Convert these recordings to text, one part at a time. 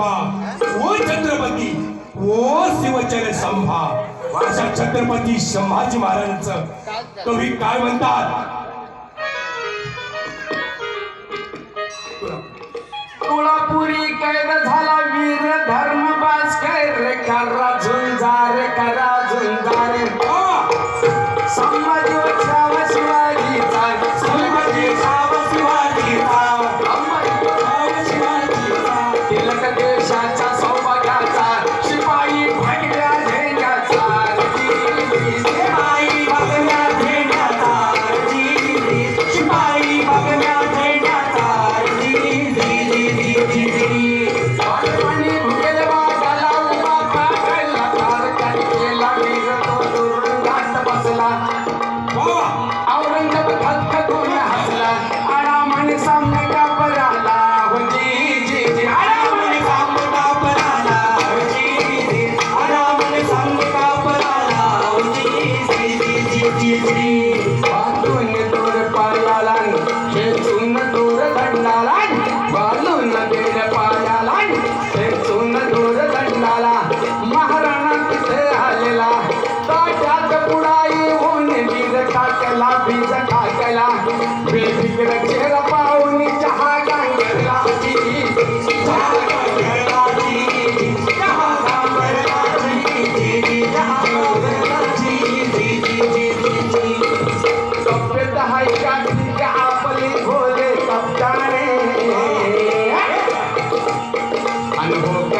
हो छत्रपती. ओ शिवचर सांभा छत्रपती संभाजी कवी काय म्हणतात? कोल्हापुरी कैद झाला वीर धर्म बाज कैर करा झुंजार करा झुंजार. संभाजी औरंगजेब खतखतून हसला. आरामाने सामने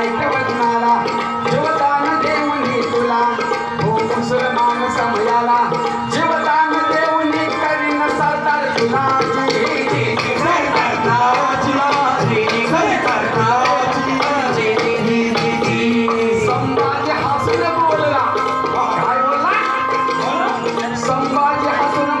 ऐक वजनाला जीवदान देऊनी तुला. हो मुसलमान समयाला जीवदान देऊनी करीन सरदार तुला बोलला. काय बोलला? संभाजी हसून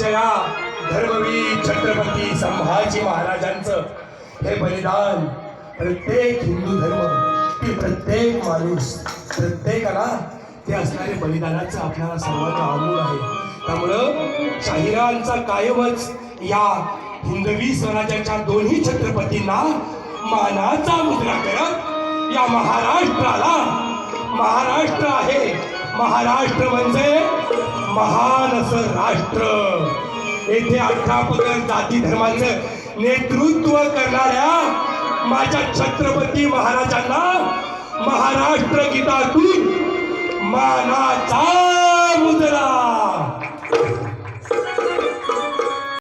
अशा या धर्मवीर छत्रपती संभाजी महाराजांचं हे बलिदान प्रत्येक हिंदू धर्म की प्रत्येक माणूस प्रत्येकाला ते असणारे बलिदानाचं आपल्याला सर्वांना अमूल आहे. त्यामुळं शाहिरांचा कायमच या हिंदवी स्वराज्याच्या दोन्ही छत्रपतींना मानाचा मुद्रा करत या महाराष्ट्राला महाराष्ट्र आहे. महाराष्ट्र म्हणजे महान असं राष्ट्र. येथे अठरा जाती धर्माचं नेतृत्व करणाऱ्या माझ्या छत्रपती महाराजांना महाराष्ट्र गीतातून मानाचा मुद्रा